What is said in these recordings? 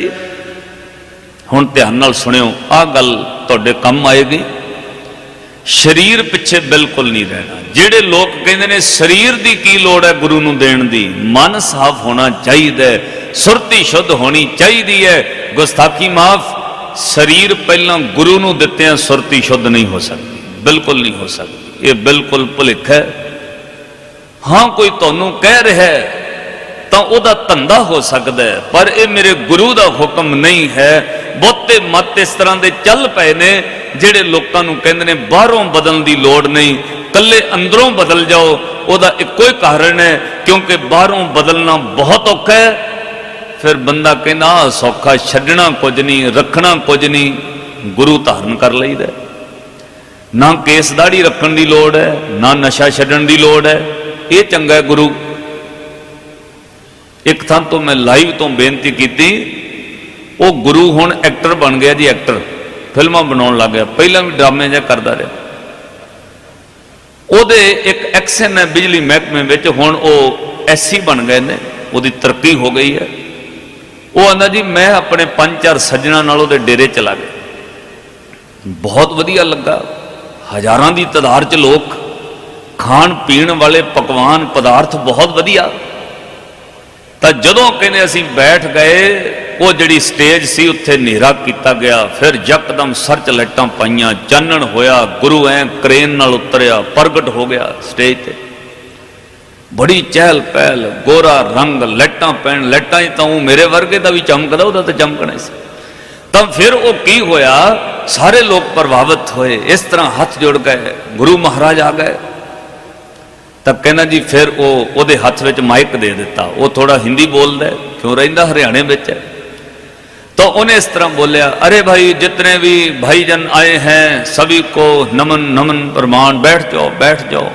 ਜਾਂਦੀ ਹੁਣ ਧਿਆਨ ਨਾਲ ਸੁਣਿਓ, ਆਹ ਗੱਲ ਤੁਹਾਡੇ ਕੰਮ ਆਏਗੀ। ਸਰੀਰ ਪਿੱਛੇ ਬਿਲਕੁਲ ਨਹੀਂ ਰਹਿਣਾ। ਜਿਹੜੇ ਲੋਕ ਕਹਿੰਦੇ ਨੇ, ਸਰੀਰ ਦੀ ਕੀ ਲੋੜ ਹੈ ਗੁਰੂ ਨੂੰ ਦੇਣ ਦੀ? ਮਨ ਸਾਫ਼ ਹੋਣਾ ਚਾਹੀਦਾ ਹੈ, ਸੁਰਤੀ ਸ਼ੁੱਧ ਹੋਣੀ ਚਾਹੀਦੀ ਹੈ। ਗੁਸਤਾਖੀ ਮਾਫ, ਸਰੀਰ ਪਹਿਲਾਂ ਗੁਰੂ ਨੂੰ ਦਿੱਤਿਆਂ ਸੁਰਤੀ ਸ਼ੁੱਧ ਨਹੀਂ ਹੋ ਸਕਦੀ, ਬਿਲਕੁਲ ਨਹੀਂ ਹੋ ਸਕਦੀ। ਇਹ ਬਿਲਕੁਲ ਭੁਲੇਖਾ ਹੈ। ਹਾਂ, ਕੋਈ ਤੁਹਾਨੂੰ ਕਹਿ ਰਿਹਾ ਹੈ ਤਾਂ ਉਹਦਾ ਧੰਦਾ ਹੋ ਸਕਦਾ ਹੈ। ਪਰ ਇਹ ਮੇਰੇ ਗੁਰੂ ਦਾ ਹੁਕਮ ਨਹੀਂ ਹੈ। ਬਹੁਤੇ ਮਤ ਇਸ ਤਰ੍ਹਾਂ ਦੇ ਚੱਲ ਪਏ ਨੇ, ਜਿਹੜੇ ਲੋਕਾਂ ਨੂੰ ਕਹਿੰਦੇ ਨੇ, ਬਾਹਰੋਂ ਬਦਲਣ ਦੀ ਲੋੜ ਨਹੀਂ। ਕੱਲੇ ਅੰਦਰੋਂ ਬਦਲ ਜਾਓ, ਉਹਦਾ ਇੱਕੋ ਹੀ ਕਾਰਨ ਹੈ, ਕਿਉਂਕਿ ਬਾਹਰੋਂ ਬਦਲਣਾ ਬਹੁਤ ਔਖਾ ਹੈ। ਫਿਰ ਬੰਦਾ ਕਹਿੰਦਾ ਸੌਖਾ, ਛੱਡਣਾ ਕੁਝ ਨਹੀਂ, ਰੱਖਣਾ ਕੁਝ ਨਹੀਂ, ਗੁਰੂ ਧਾਰਨ ਕਰ ਲਈਦਾ ਨਾ ਕੇਸ ਦਾੜੀ ਰੱਖਣ ਦੀ ਲੋੜ ਹੈ, ਨਾ ਨਸ਼ਾ ਛੱਡਣ ਦੀ ਲੋੜ ਹੈ। ਇਹ ਚੰਗਾ ਗੁਰੂ। ਇੱਕ ਥਾਂ ਤੋਂ ਮੈਂ ਲਾਈਵ ਤੋਂ ਬੇਨਤੀ ਕੀਤੀ, ਉਹ ਗੁਰੂ ਹੁਣ ਐਕਟਰ ਬਣ ਗਿਆ ਜੀ ਐਕਟਰ ਫਿਲਮਾਂ ਬਣਾਉਣ ਲੱਗ ਗਿਆ। ਪਹਿਲਾਂ ਵੀ ਡਰਾਮੇ ਜਿਹਾ ਕਰਦਾ ਰਿਹਾ। ਉਹਦੇ ਇੱਕ ਐਕਸ਼ਨ ਹੈ ਬਿਜਲੀ ਮਹਿਕਮੇ ਵਿੱਚ, ਹੁਣ ਉਹ ਐਸਸੀ ਬਣ ਗਏ ਨੇ। ਉਹਦੀ ਤਰੱਕੀ ਹੋ ਗਈ ਹੈ। ਉਹ ਆਂਦਾ ਜੀ, ਮੈਂ ਆਪਣੇ ਪੰਜ ਚਾਰ ਸੱਜਣਾ ਨਾਲ ਉਹਦੇ ਡੇਰੇ ਚਲਾ ਗਿਆ। ਬਹੁਤ ਵਧੀਆ ਲੱਗਾ। ਹਜ਼ਾਰਾਂ ਦੀ ਤਾਦਾਦ ਚ ਲੋਕ ਖਾਣ ਪੀਣ ਵਾਲੇ ਪਕਵਾਨ, ਪਦਾਰਥ ਬਹੁਤ ਵਧੀਆ। ਤਾਂ ਜਦੋਂ ਕਹਿੰਦੇ ਅਸੀਂ ਬੈਠ ਗਏ, ਉਹ ਜਿਹੜੀ ਸਟੇਜ ਸੀ ਉੱਥੇ ਹਨੇਰਾ ਕੀਤਾ ਗਿਆ। ਫਿਰ ਯਕਦਮ ਸਰਚ ਲਾਈਟਾਂ ਪਾਈਆਂ, ਚਾਨਣ ਹੋਇਆ, ਗੁਰੂ ਐ ਕ੍ਰੇਨ ਨਾਲ ਉਤਰਿਆ, ਪ੍ਰਗਟ ਹੋ ਗਿਆ ਸਟੇਜ ਤੇ। ਬੜੀ ਚਹਿਲ ਪਹਿਲ, ਗੋਰਾ ਰੰਗ, ਲਾਈਟਾਂ ਪੈਣ, ਲਾਈਟਾਂ ਹੀ ਤਾਂ ਉਹ ਮੇਰੇ ਵਰਗੇ ਦਾ ਵੀ ਚਮਕਦਾ, ਉਹਦਾ ਤਾਂ ਚਮਕਣਾ ਹੀ ਸੀ। ਤਾਂ ਫਿਰ ਉਹ ਕੀ ਹੋਇਆ? ਸਾਰੇ ਲੋਕ ਪ੍ਰਭਾਵਿਤ ਹੋਏ, ਇਸ ਤਰ੍ਹਾਂ ਹੱਥ ਜੋੜ ਗਏ ਗੁਰੂ ਮਹਾਰਾਜ ਆ ਗਏ। ਤਾਂ ਕਹਿੰਦਾ ਜੀ ਫਿਰ ਉਹ ਉਹਦੇ ਹੱਥ ਵਿੱਚ ਮਾਈਕ ਦੇ ਦਿੱਤਾ ਉਹ ਥੋੜਾ ਹਿੰਦੀ ਬੋਲਦਾ ਹੈ, ਕਿਉਂ ਰਹਿੰਦਾ ਹਰਿਆਣੇ ਵਿੱਚ ਹੈ तो उन्हें इस तरह बोलिया अरे भाई जितने भी भाईजन आए हैं सभी को नमन नमन प्रमाण बैठ जाओ बैठ जाओ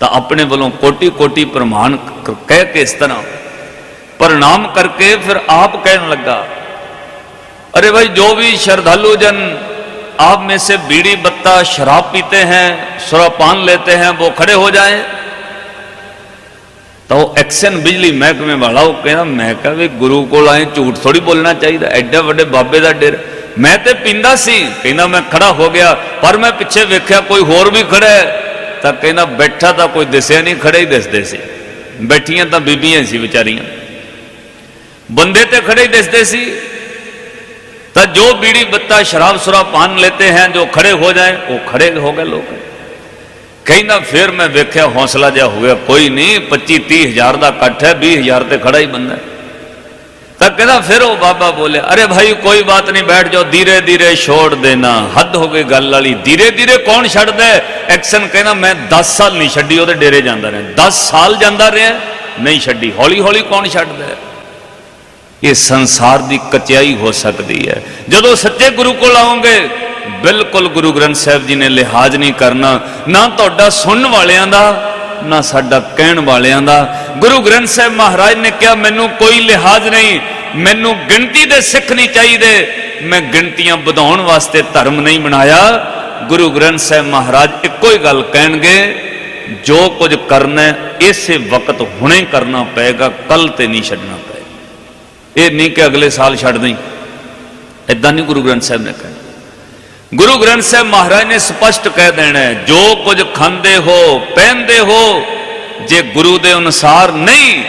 ਤਾਂ ਆਪਣੇ ਵੱਲੋਂ ਕੋਟੀ ਕੋਟੀ ਪ੍ਰਮਾਣ ਕ- ਕਹਿ ਕੇ ਇਸ ਤਰ੍ਹਾਂ ਪ੍ਰਣਾਮ ਕਰਕੇ ਫਿਰ ਆਪ ਕਹਿਣ ਲੱਗਾ अरे भाई जो भी श्रद्धालु जन आप में से बीड़ी बत्ता शराब पीते हैं सुरापान लेते हैं वो खड़े हो जाएं ਤਾਂ ਉਹ ਐਕਸ਼ਨ ਬਿਜਲੀ ਮਹਿਕਮੇ ਵਾਲਾ ਉਹ ਕਹਿੰਦਾ ਮੈਂ ਕਿਹਾ ਵੀ ਗੁਰੂ ਕੋਲ ਆਏ ਝੂਠ ਥੋੜੀ ਬੋਲਣਾ ਚਾਹੀਦਾ ਐਡੇ ਵੱਡੇ ਬਾਬੇ ਦਾ ਡੇਰ ਮੈਂ ਤੇ ਪਿੰਦਾ ਸੀ ਕਹਿੰਦਾ ਮੈਂ ਖੜਾ ਹੋ ਗਿਆ ਪਰ ਮੈਂ ਪਿੱਛੇ ਵੇਖਿਆ ਕੋਈ ਹੋਰ ਵੀ ਖੜਾ ਹੈ ਤਾਂ ਕਹਿੰਦਾ ਬੈਠਾ ਤਾਂ ਕੋਈ ਦਿਸਿਆ ਨਹੀਂ ਖੜੇ ਹੀ ਦਿਸਦੇ ਸੀ ਬੈਠੀਆਂ ਤਾਂ ਬੀਬੀਆਂ ਸੀ ਵਿਚਾਰੀਆਂ ਬੰਦੇ ਤੇ ਖੜੇ ਹੀ ਦਿਸਦੇ ਸੀ ਤਾਂ ਜੋ बीड़ी बत्ता शराब शराब पान लेते हैं जो खड़े हो जाए वो खड़े हो गए लोग ਕਹਿੰਦਾ ਫਿਰ ਮੈਂ ਵੇਖਿਆ ਹੌਸਲਾ ਜਿਹਾ ਹੋ ਗਿਆ ਕੋਈ ਨਹੀਂ 25 30 ਹਜ਼ਾਰ ਦਾ ਇਕੱਠ ਹੈ 20 ਹਜ਼ਾਰ ਤੇ ਖੜਾ ਹੀ ਬੰਦਾ ਹੈ। ਤਾਂ ਕਹਿੰਦਾ ਫਿਰ ਉਹ ਬਾਬਾ ਬੋਲੇ ਅਰੇ ਭਾਈ ਕੋਈ ਬਾਤ ਨਹੀਂ ਬੈਠ ਜਾਓ ਧੀਰੇ ਧੀਰੇ ਛੋੜ ਦੇਣਾ ਹੱਦ ਹੋ ਗਈ ਗੱਲ ਵਾਲੀ ਧੀਰੇ ਧੀਰੇ ਕੌਣ ਛੱਡਦਾ ਹੈ? ਐਕਸ਼ਨ ਕਹਿੰਦਾ ਮੈਂ 10 ਸਾਲ ਨਹੀਂ ਛੱਡੀ ਉਹਦੇ ਡੇਰੇ ਜਾਂਦਾ ਰਿਹਾ 10 ਸਾਲ ਜਾਂਦਾ ਰਿਹਾ ਨਹੀਂ ਛੱਡੀ ਹੌਲੀ ਹੌਲੀ ਕੌਣ ਛੱਡਦਾ ਹੈ? ਇਹ ਸੰਸਾਰ ਦੀ ਕਚਿਆਈ ਹੋ ਸਕਦੀ ਹੈ। ਜਦੋਂ ਸੱਚੇ ਗੁਰੂ ਕੋਲ ਆਓਗੇ, ਬਿਲਕੁਲ ਗੁਰੂ ਗ੍ਰੰਥ ਸਾਹਿਬ ਜੀ ਨੇ ਲਿਹਾਜ਼ ਨਹੀਂ ਕਰਨਾ, ਨਾ ਤੁਹਾਡਾ ਸੁਣਨ ਵਾਲਿਆਂ ਦਾ, ਨਾ ਸਾਡਾ ਕਹਿਣ ਵਾਲਿਆਂ ਦਾ। ਗੁਰੂ ਗ੍ਰੰਥ ਸਾਹਿਬ ਮਹਾਰਾਜ ਨੇ ਕਿਹਾ, ਮੈਨੂੰ ਕੋਈ ਲਿਹਾਜ਼ ਨਹੀਂ, ਮੈਨੂੰ ਗਿਣਤੀ ਦੇ ਸਿੱਖ ਨਹੀਂ ਚਾਹੀਦੇ। ਮੈਂ ਗਿਣਤੀਆਂ ਵਧਾਉਣ ਵਾਸਤੇ ਧਰਮ ਨਹੀਂ ਬਣਾਇਆ। ਗੁਰੂ ਗ੍ਰੰਥ ਸਾਹਿਬ ਮਹਾਰਾਜ ਇੱਕੋ ਹੀ ਗੱਲ ਕਹਿਣਗੇ, ਜੋ ਕੁਝ ਕਰਨਾ ਇਸੇ ਵਕਤ ਹੁਣੇ ਕਰਨਾ ਪਏਗਾ ਕੱਲ ਤੇ ਨਹੀਂ ਛੱਡਣਾ। ਇਹ ਨਹੀਂ ਕਿ ਅਗਲੇ ਸਾਲ ਛੱਡ ਦੇਂ ਇਦਾਂ ਨਹੀਂ ਗੁਰੂ ਗ੍ਰੰਥ ਸਾਹਿਬ ਨੇ ਕਿਹਾ। ਗੁਰੂ ਗ੍ਰੰਥ ਸਾਹਿਬ ਮਹਾਰਾਜ ਨੇ ਸਪਸ਼ਟ ਕਹਿ ਦੇਣਾ ਹੈ, ਜੋ ਕੁਝ ਖਾਂਦੇ ਹੋ ਪਹਿਨਦੇ ਹੋ ਜੇ ਗੁਰੂ ਦੇ ਅਨੁਸਾਰ ਨਹੀਂ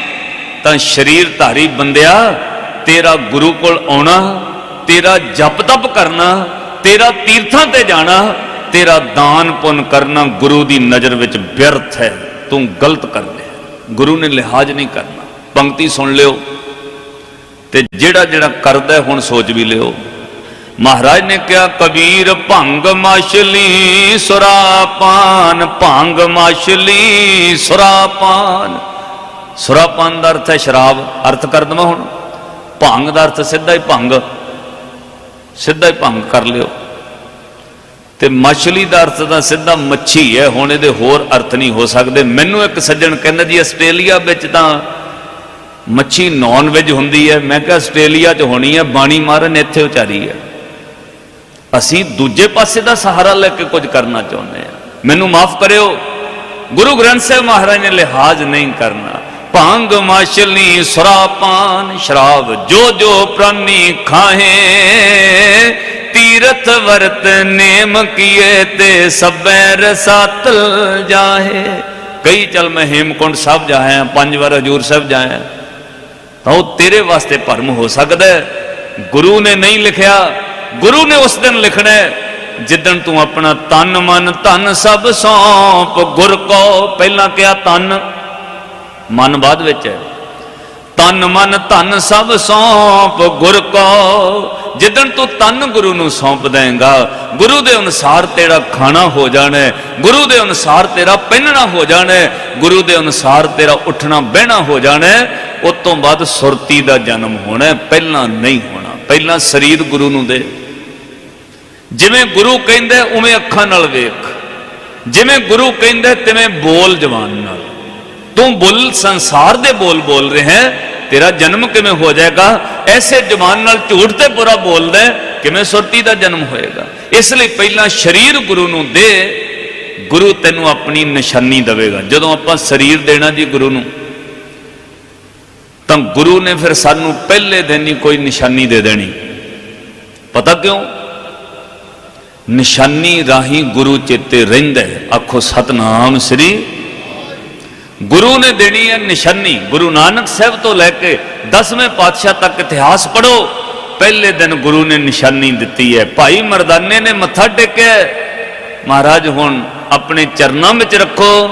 ਤਾਂ ਸ਼ਰੀਰ ਧਾਰੀ ਬੰਦਿਆ ਤੇਰਾ ਗੁਰੂ ਕੋਲ ਆਉਣਾ ਤੇਰਾ ਜਪ ਤਪ ਕਰਨਾ ਤੇਰਾ ਤੀਰਥਾਂ ਤੇ ਜਾਣਾ ਤੇਰਾ ਦਾਨ ਪੁੰਨ ਕਰਨਾ ਗੁਰੂ ਦੀ ਨਜ਼ਰ ਵਿੱਚ ਵਿਅਰਥ ਹੈ। ਤੂੰ ਗਲਤ ਕਰ ਲਿਆ ਗੁਰੂ ਨੇ ਲਿਹਾਜ਼ ਨਹੀਂ ਕਰਨਾ। ਪੰਕਤੀ ਸੁਣ ਲਿਓ। ਤੇ ਜਿਹੜਾ ਜਿਹੜਾ ਕਰਦਾ ਹੁਣ ਸੋਚ ਵੀ ਲਿਓ। ਮਹਾਰਾਜ ਨੇ ਕਿਹਾ, ਕਬੀਰ ਭੰਗ ਮਾਸ਼ਲੀ ਸੁਰਾਪਾਨ ਭੰਗ ਮਾਸ਼ਲੀ ਸੁਰਾਪਾਨ। ਸੁਰਾਪਾਨ ਦਾ ਅਰਥ ਹੈ ਸ਼ਰਾਬ। ਅਰਥ ਕਰ ਦਵਾਂ ਹੁਣ। ਭੰਗ ਦਾ ਅਰਥ ਸਿੱਧਾ ਹੀ ਭੰਗ। ਸਿੱਧਾ ਹੀ ਭੰਗ ਕਰ ਲਿਓ। ਤੇ ਮਛਲੀ ਦਾ ਅਰਥ ਤਾਂ ਸਿੱਧਾ ਮੱਛੀ ਹੈ। ਹੁਣ ਇਹਦੇ ਹੋਰ ਅਰਥ ਨਹੀਂ ਹੋ ਸਕਦੇ। ਮੈਨੂੰ ਇੱਕ ਸੱਜਣ ਕਹਿੰਦਾ ਜੀ, ਆਸਟ੍ਰੇਲੀਆ ਵਿੱਚ ਤਾਂ ਮੱਛੀ ਨਾਨ ਵੈਜ ਹੁੰਦੀ ਹੈ। ਮੈਂ ਕਿਹਾ ਆਸਟ੍ਰੇਲੀਆ 'ਚ ਹੋਣੀ ਹੈ, ਬਾਣੀ ਮਾਰਨ ਇੱਥੇ ਉਚਾਰੀ ਹੈ। ਅਸੀਂ ਦੂਜੇ ਪਾਸੇ ਦਾ ਸਹਾਰਾ ਲੈ ਕੇ ਕੁਝ ਕਰਨਾ ਚਾਹੁੰਦੇ ਹਾਂ। ਮੈਨੂੰ ਮਾਫ ਕਰਿਓ। ਗੁਰੂ ਗ੍ਰੰਥ ਸਾਹਿਬ ਮਹਾਰਾਜ ਨੇ ਲਿਹਾਜ਼ ਨਹੀਂ ਕਰਨਾ। ਭੰਗ ਮਾਸ਼ਲੀ ਸੁਰਾਪਾਨ ਸ਼ਰਾਬ, ਜੋ ਜੋ ਪ੍ਰਾਨੀ ਖਾਹੇ, ਤੀਰਥ ਵਰਤ ਨੇਮ ਕੀਏ ਤੇ ਸਭੈ ਰਸਾਤਲ ਜਾਹੇ। ਕਈ ਚਲ ਮੈਂ ਹੇਮਕੁੰਡ ਸਾਹਿਬ ਜਾਇਆ, ਪੰਜ ਵਾਰ ਹਜੂਰ ਸਾਹਿਬ ਜਾਇਆ। ਤਾਂ ਉਹ ਤੇਰੇ ਵਾਸਤੇ ਭਰਮ ਹੋ ਸਕਦਾ ਹੈ। ਗੁਰੂ ਨੇ ਨਹੀਂ ਲਿਖਿਆ। ਗੁਰੂ ਨੇ ਉਸ ਦਿਨ ਲਿਖਣਾ ਹੈ, ਜਿੱਦਣ ਤੂੰ ਆਪਣਾ ਤਨ ਮਨ ਧਨ ਸਭ ਸੌਂਪ, ਗੁਰ ਕੋ ਪਹਿਲਾਂ ਕਿਹਾ ਤਨ ਮਨ ਬਾਅਦ ਵਿੱਚ ਹੈ। ਤਨ ਮਨ ਧਨ ਸਭ ਸੌਂਪ, ਗੁਰ ਕੋ। ਜਿੱਦਣ ਤੂੰ ਤਨ ਗੁਰੂ ਨੂੰ ਸੌਂਪ ਦੇਂਗਾ, ਗੁਰੂ ਦੇ ਅਨੁਸਾਰ ਤੇਰਾ ਖਾਣਾ ਹੋ ਜਾਣਾ ਗੁਰੂ ਦੇ ਅਨੁਸਾਰ ਤੇਰਾ ਪਹਿਨਣਾ ਹੋ ਜਾਣਾ ਗੁਰੂ ਦੇ ਅਨੁਸਾਰ ਤੇਰਾ ਉੱਠਣਾ, ਬਹਿਣਾ ਹੋ ਜਾਣਾ ਉਸ ਤੋਂ ਬਾਅਦ ਸੁਰਤੀ ਦਾ ਜਨਮ ਹੋਣਾ ਪਹਿਲਾਂ ਨਹੀਂ ਹੋਣਾ। ਪਹਿਲਾਂ ਸਰੀਰ ਗੁਰੂ ਨੂੰ ਦੇ। ਜਿਵੇਂ ਗੁਰੂ ਕਹਿੰਦਾ ਉਵੇਂ ਅੱਖਾਂ ਨਾਲ ਵੇਖ। ਜਿਵੇਂ ਗੁਰੂ ਕਹਿੰਦਾ ਤਿਵੇਂ ਬੋਲ ਜਵਾਨ ਨਾਲ। ਤੂੰ ਬੁੱਲ, ਸੰਸਾਰ ਦੇ ਬੋਲ ਬੋਲ ਰਿਹਾ ਹੈ, ਤੇਰਾ ਜਨਮ ਕਿਵੇਂ ਹੋ ਜਾਏਗਾ? ਐਸੇ ਜਵਾਨ ਨਾਲ ਝੂਠ ਤੇ ਬੁਰਾ ਬੋਲਦਾ ਕਿਵੇਂ ਸੁਰਤੀ ਦਾ ਜਨਮ ਹੋਏਗਾ? ਇਸ ਲਈ ਪਹਿਲਾਂ ਸਰੀਰ ਗੁਰੂ ਨੂੰ ਦੇ। ਗੁਰੂ ਤੈਨੂੰ ਆਪਣੀ ਨਿਸ਼ਾਨੀ ਦੇਵੇਗਾ। ਜਦੋਂ ਆਪਾਂ ਸਰੀਰ ਦੇਣਾ ਜੀ ਗੁਰੂ ਨੂੰ ਤਾਂ ਗੁਰੂ ਨੇ ਫਿਰ ਸਾਨੂੰ ਪਹਿਲੇ ਦਿਨ ਹੀ ਕੋਈ ਨਿਸ਼ਾਨੀ ਦੇ ਦੇਣੀ। ਪਤਾ ਕਿਉਂ? ਨਿਸ਼ਾਨੀ ਰਾਹੀਂ ਗੁਰੂ ਚੇਤੇ ਰਹਿੰਦਾ ਹੈ। ਆਖੋ, ਸਤਨਾਮ ਸ੍ਰੀ ਗੁਰੂ ਨੇ ਦੇਣੀ ਹੈ ਨਿਸ਼ਾਨੀ। ਗੁਰੂ ਨਾਨਕ ਸਾਹਿਬ ਤੋਂ ਲੈ ਕੇ 10ਵੇਂ ਪਾਤਸ਼ਾਹ ਤੱਕ ਇਤਿਹਾਸ ਪੜੋ ਪਹਿਲੇ ਦਿਨ ਗੁਰੂ ਨੇ ਨਿਸ਼ਾਨੀ ਦਿੱਤੀ ਹੈ। ਭਾਈ ਮਰਦਾਨੇ ਨੇ ਮੱਥਾ ਟੇਕਿਆ ਮਹਾਰਾਜ, ਹੁਣ ਆਪਣੇ ਚਰਨਾਂ ਵਿੱਚ ਰੱਖੋ।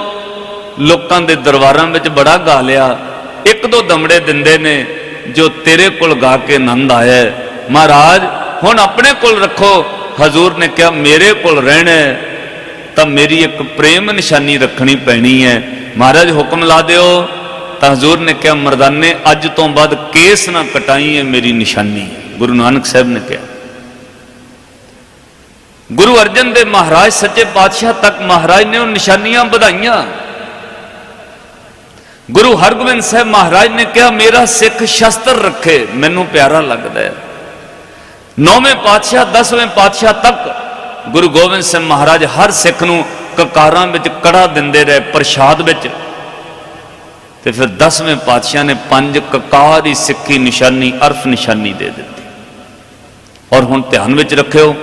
ਲੋਕਾਂ ਦੇ ਦਰਬਾਰਾਂ ਵਿੱਚ ਬੜਾ ਗਾ ਲਿਆ। ਇੱਕ ਦੋ ਦਮੜੇ ਦਿੰਦੇ ਨੇ ਜੋ ਤੇਰੇ ਕੋਲ ਗਾ ਕੇ ਆਨੰਦ ਆਇਆ ਮਹਾਰਾਜ, ਹੁਣ ਆਪਣੇ ਕੋਲ ਰੱਖੋ। ਹਜ਼ੂਰ ਨੇ ਕਿਹਾ, ਮੇਰੇ ਕੋਲ ਰਹਿਣਾ ਤਾਂ ਮੇਰੀ ਇੱਕ ਪ੍ਰੇਮ ਨਿਸ਼ਾਨੀ ਰੱਖਣੀ ਪੈਣੀ ਹੈ। ਮਹਾਰਾਜ, ਹੁਕਮ ਲਾ ਦਿਓ। ਤਾਂ ਹਜ਼ੂਰ ਨੇ ਕਿਹਾ, ਮਰਦਾਨੇ, ਅੱਜ ਤੋਂ ਬਾਅਦ ਕੇਸ ਨਾ ਕਟਾਈ ਹੈ ਮੇਰੀ ਨਿਸ਼ਾਨੀ। ਗੁਰੂ ਨਾਨਕ ਸਾਹਿਬ ਨੇ ਕਿਹਾ। ਗੁਰੂ ਅਰਜਨ ਦੇ ਮਹਾਰਾਜ, ਸੱਚੇ ਪਾਤਸ਼ਾਹ ਤੱਕ ਮਹਾਰਾਜ ਨੇ ਉਹ ਨਿਸ਼ਾਨੀਆਂ ਵਧਾਈਆਂ। ਗੁਰੂ ਹਰਗੋਬਿੰਦ ਸਾਹਿਬ ਮਹਾਰਾਜ ਨੇ ਕਿਹਾ, ਮੇਰਾ ਸਿੱਖ ਸ਼ਸਤਰ ਰੱਖੇ, ਮੈਨੂੰ ਪਿਆਰਾ ਲੱਗਦਾ ਹੈ। ਨੌਵੇਂ ਪਾਤਸ਼ਾਹ 10ਵੇਂ ਪਾਤਸ਼ਾਹ ਤੱਕ ਗੁਰੂ ਗੋਬਿੰਦ ਸਿੰਘ ਮਹਾਰਾਜ ਹਰ ਸਿੱਖ ਨੂੰ ਕਕਾਰਾਂ ਵਿੱਚ ਕੜਾ ਦਿੰਦੇ ਰਹੇ, ਪ੍ਰਸ਼ਾਦ ਵਿੱਚ। ਤੇ ਫਿਰ 10ਵੇਂ ਪਾਤਸ਼ਾਹ ਨੇ ਪੰਜ ਕਕਾਰ ਦੀ ਸਿੱਖੀ ਨਿਸ਼ਾਨੀ, ਅਰਫ ਨਿਸ਼ਾਨੀ ਦੇ ਦਿੱਤੀ। ਔਰ ਹੁਣ ਧਿਆਨ ਵਿੱਚ ਰੱਖਿਓ,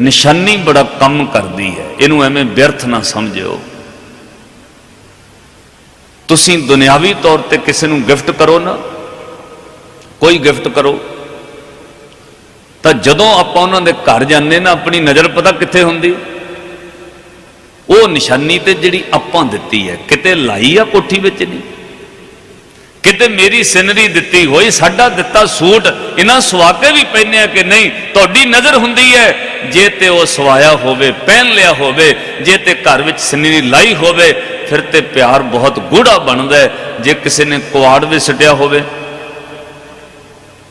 ਨਿਸ਼ਾਨੀ ਬੜਾ ਕੰਮ ਕਰਦੀ ਹੈ। ਇਹਨੂੰ ਐਵੇਂ ਵਿਅਰਥ ਨਾ ਸਮਝਿਓ। ਤੁਸੀਂ ਦੁਨਿਆਵੀ ਤੌਰ ਤੇ ਕਿਸੇ ਨੂੰ ਗਿਫਟ ਕਰੋ ਨਾ, ਕੋਈ ਗਿਫਟ ਕਰੋ, ਤਾਂ ਜਦੋਂ ਆਪਾਂ ਉਹਨਾਂ ਦੇ ਘਰ ਜਾਂਦੇ ਨਾ, ਆਪਣੀ ਨਜ਼ਰ ਪਤਾ ਕਿੱਥੇ ਹੁੰਦੀ? ਉਹ ਨਿਸ਼ਾਨੀ ਤੇ ਜਿਹੜੀ ਆਪਾਂ ਦਿੱਤੀ ਹੈ, ਕਿਤੇ ਲਾਈ ਆ ਕੋਠੀ ਵਿੱਚ ਨਹੀਂ? ਕਿਤੇ ਮੇਰੀ ਸਿਨਰੀ ਦਿੱਤੀ ਹੋਈ, ਸਾਡਾ ਦਿੱਤਾ ਸੂਟ, ਇਹਨਾਂ ਸਵਾ ਕੇ ਵੀ ਪਹਿਨਿਆ ਕਿ ਨਹੀਂ, ਤੁਹਾਡੀ ਨਜ਼ਰ ਹੁੰਦੀ ਹੈ, ਜੇ ਤੇ ਉਹ ਸਵਾਇਆ ਹੋਵੇ, ਪਹਿਨ ਲਿਆ ਹੋਵੇ, ਜੇ ਤੇ ਘਰ ਵਿੱਚ ਸਿਨਰੀ ਲਾਈ ਹੋਵੇ ਫਿਰ ਤੇ ਪਿਆਰ ਬਹੁਤ ਗੂੜਾ ਬਣਦਾ ਹੈ, ਜੇ ਕਿਸੇ ਨੇ ਕੁਆੜ ਵੀ ਸਟਿਆ ਹੋਵੇ।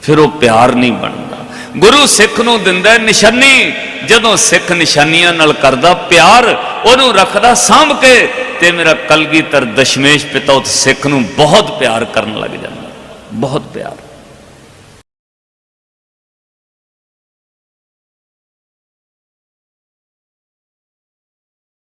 ਫਿਰ ਉਹ ਪਿਆਰ ਨਹੀਂ ਬਣਦਾ। ਗੁਰੂ ਸਿੱਖ ਨੂੰ ਦਿੰਦਾ ਨਿਸ਼ਾਨੀ। ਜਦੋਂ ਸਿੱਖ ਨਿਸ਼ਾਨੀਆਂ ਨਾਲ ਕਰਦਾ ਪਿਆਰ, ਉਹਨੂੰ ਰੱਖਦਾ ਸਾਂਭ ਕੇ ਤੇ ਮੇਰਾ ਕਲਗੀਧਰ ਦਸ਼ਮੇਸ਼ ਪਿਤਾ ਉਸ ਸਿੱਖ ਨੂੰ ਬਹੁਤ ਪਿਆਰ ਕਰਨ ਲੱਗ ਜਾਂਦਾ। ਬਹੁਤ ਪਿਆਰ।